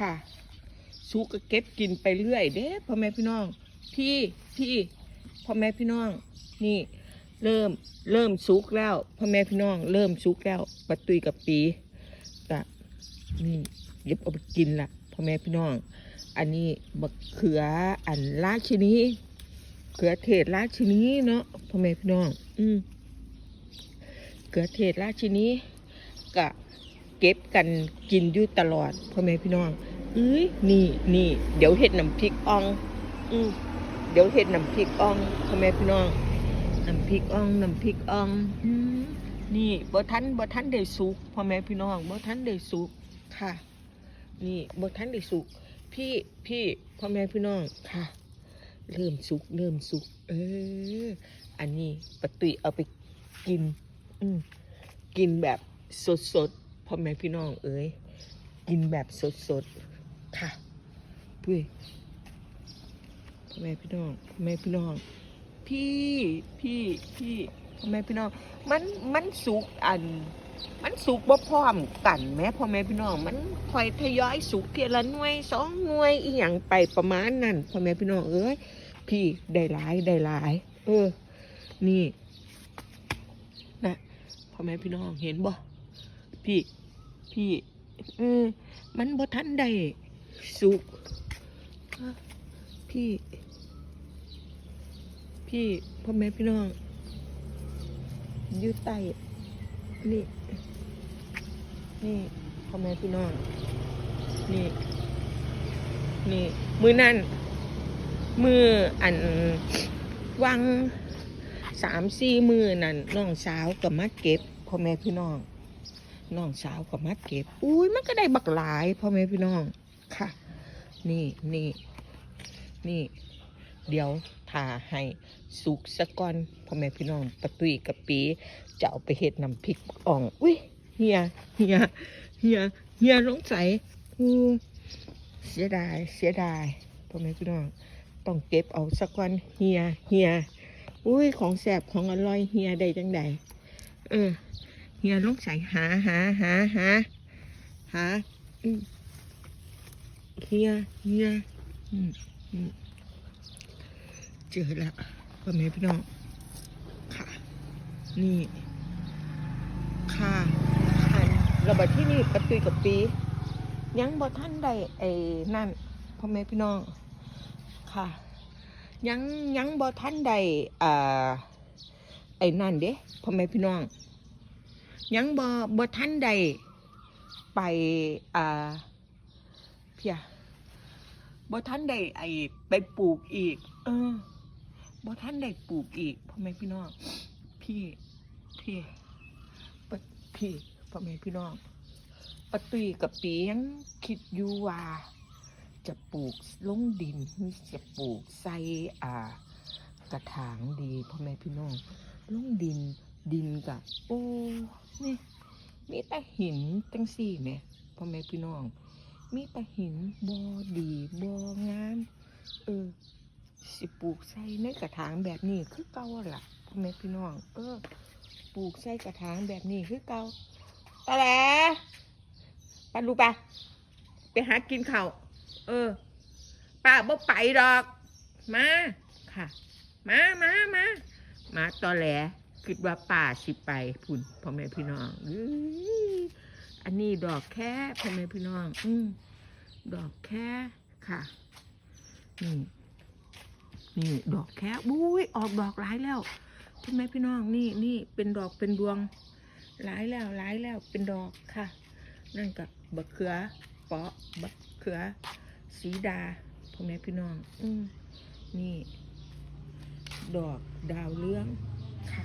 ค่ะสุกก็เก็บกินไปเรื่อย เด้พ่อแม่พี่น้อง พี่พี่พ่อแม่พี่น้อง นี่ เริ่มเริ่มสุกแล้วพ่อแม่พี่น้อง เริ่มสุกแล้วปะตุยกับปีกะนี่เย็บเอาไปกินละพ่อแม่พี่น้อง อันนี้บักเขืออันราชินีเขือเทศราชินีเนาะพ่อแม่พี่น้อง อืมเขือเทศราชินีกะเก็บกันกินอยู่ตลอดพ่อแม่พี่น้อง เอ้ยนี่นี่เดี๋ยวเห็ดน้ำพริกอ่อง อืมเดี๋ยวเห็ดน้ำพริกอ่องพ่อแม่พี่น้องน้ำพริกอ่องน้ำพริกอ่องอืมนี่บ่ทันบ่ทันได้สุกพ่อแม่พี่น้องบ่ทันได้สุกค่ะ นี่บ่ทันได้สุกพี่พี่พ่อแม่พี่น้องค่ะ เริ่มสุกเริ่มสุก เออ อันนี้ปะตุยเอาไปกิน อืมกินแบบสดสดๆพ่อแม่พี่น้องเอ้ยกินแบบสดสดๆ ค่ะปุ้ยพ่อแม่พี่น้องพ่อแม่พี่น้อง พี่พี่พี่พ่อแม่พี่น้อง มันมันสุกอัน มันสุกบ่พร้อมกันแม้พ่อแม่พี่น้อง มันคอยทยอยสุกเทียละหน่วยสองหน่วยอีหยังไปประมาณนั้นพ่อแม่พี่น้องเอ้ยพี่ได้หลายได้หลาย เออ นี่นะพ่อแม่พี่น้องเห็นบ่พี่พี่เออมันบ่ทันได้ สุกพี่ พี่พ่อแม่พี่น้องยู่ใต้นี่ นี่พ่อแม่พี่น้อง นี่ นี่ มือนั่น มืออันวังสามสี่มือนั่นน้องสาวกับมาเก็บพ่อแม่พี่น้องน้องสาวกับมาเก็บ อุ้ยมันก็ได้บักหลายพ่อแม่พี่น้อง ค่ะ นี่นี่นี่ เดี๋ยวทาให้สุกสะก่อนพ่อแม่พี่น้องปะตุยกับปีจะเอาไปเฮ็ดน้ำพริกอ่องอุ้ยเฮียเฮียเฮียเฮียสงสัยอือเสียดายเสียดายพ่อแม่พี่น้องต้องเก็บเอาสักวันเฮียเฮียอุ้ยของแสบของอร่อยเฮียได้จังใดเออเฮียต้องใส่หาหาหาหาหาอืม เฮียเฮียเจอแล้วพ่อแม่พี่น้องค่ะ นี่ ค่ะอันระบาดที่นี่ประตุยกับปี ยังบ่ท่านใดไอ้นั่นพ่อแม่พี่น้อง ค่ะ ยังยังบ่ท่านใดอ่าไอ้นั่นเด้พ่อแม่พี่น้อง ยังบ่บ่ท่านใดไปอ่า เพียบ่ท่านใดไอ้ไปปลูกอีก เออบ่ท่านใดปลูกอีกพ่อแม่พี่น้อง พี่พี่ปพี่พ่อแม่พี่น้องปตุยกับปียังคิดอยู่ว่าจะปลูกลงดินจะปลูกใส่อ่ากระถางดีพ่อแม่พี่น้องลงดินดินกับโอ้นี่มีแต่หินจังสี่แหม่พ่อแม่พี่น้อง มีแต่หินบอดีบองาม เออ สิปลูกใส่ในกระถางแบบนี้คือเก่าอะล่ะพ่อแม่พี่น้อง เออ ปลูกใส่กระถางแบบนี้คือเก่าตะแหลไปลูกไปไปหากินข้าวเออป้าบ่ไปดอก มาค่ะ มามามามาตอแหลคิดว่าป้าสิไปพุ่นพ่อแม่พี่น้อง อันนี้ดอกแค่พ่อแม่พี่น้อง อืมดอกแค่ค่ะ นี่ นี่ดอกแค่บุ้ยออกดอกหลายแล้วพ่อแม่พี่น้องนี่นี่เป็นดอกเป็นดวงหลายแล้วหลายแล้วเป็นดอกค่ะ นั่นกับบักเขือเปาะบักเขือ สีดาพ่อแม่พี่น้อง อืมนี่ ดอกดาวเรืองค่ะ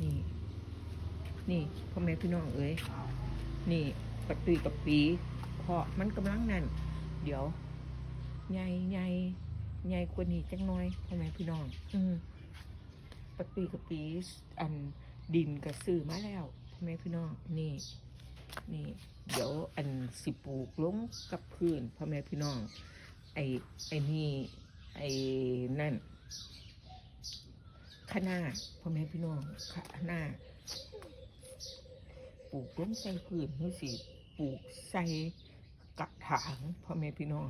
นี่ นี่พ่อแม่พี่น้องเอ้ย นี่ปะตุยกับปีเพาะมันกำลังนั่น เดี๋ยวใหญ่ใหญ่ใหญ่กว่านี้จังน้อยพ่อแม่พี่น้อง อืมปะตุยกับปีอันดินก็ซื้อมาแล้วพ่อแม่พี่น้อง นี่ นี่ เดี๋ยวอันสิปลูกลงกับพื้นพ่อแม่พี่น้อง ไอ้ไอ้นี่ไอ้นั่นขนาพ่อแม่พี่น้องขนา ปลูกลงใส่พื้นนี่สิปลูกใส่กระถางพ่อแม่พี่น้อง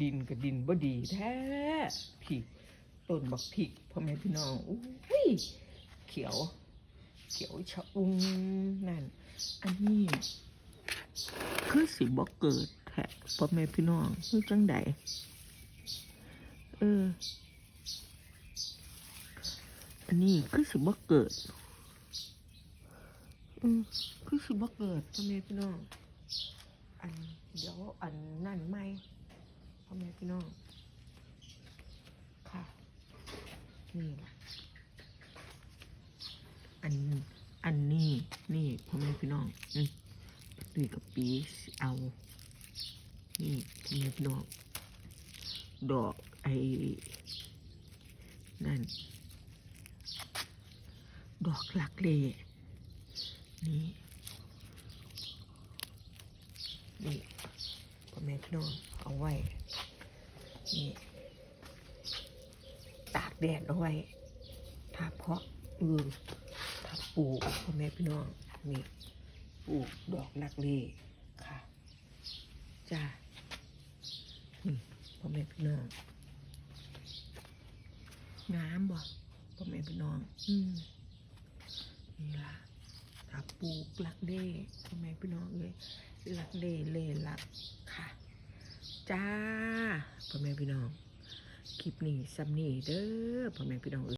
ดินกับดินบ่ดีแท้ผิกต้นบักผิกพ่อแม่พี่น้องอุ้ยเขียว เขียวชะอุ่มนั่น อันนี้ คือสิบ่เกิดแท้พ่อแม่พี่น้องคือจังใดเอออันนี้คือสิบ่เกิด อืมคือสิบ่เกิดพ่อแม่พี่น้อง อันเดี๋ยวอันนั่นไม่พ่อแม่พี่น้อง ค่ะ นี่ล่ะอันอันนี้นี่พ่อแม่พี่น้องนี่ตุยกับปีเอา นี่พ่อแม่พี่น้อง ดอกไอ้นั่น ดอกหลักเล นี่นี่พ่อแม่พี่น้องเอาไว้ นี่ ตากแดดเอาไว้ถ้าเพาะเออถ้าปลูกพ่อแม่พี่น้องนี่ปลูกดอกลักเล่ค่ะจ้าพ่อแม่พี่น้องงามบ่พ่อแม่พี่น้อง อืมนี่ล่ะ ถ้าปลูกลักเล่พ่อแม่พี่น้องเลยลักเล่เล่ลักค่ะ จ้าพ่อแม่พี่น้องคลิปนี้ซัมนี่เด้อพ่อแม่พี่น้องเอ้ย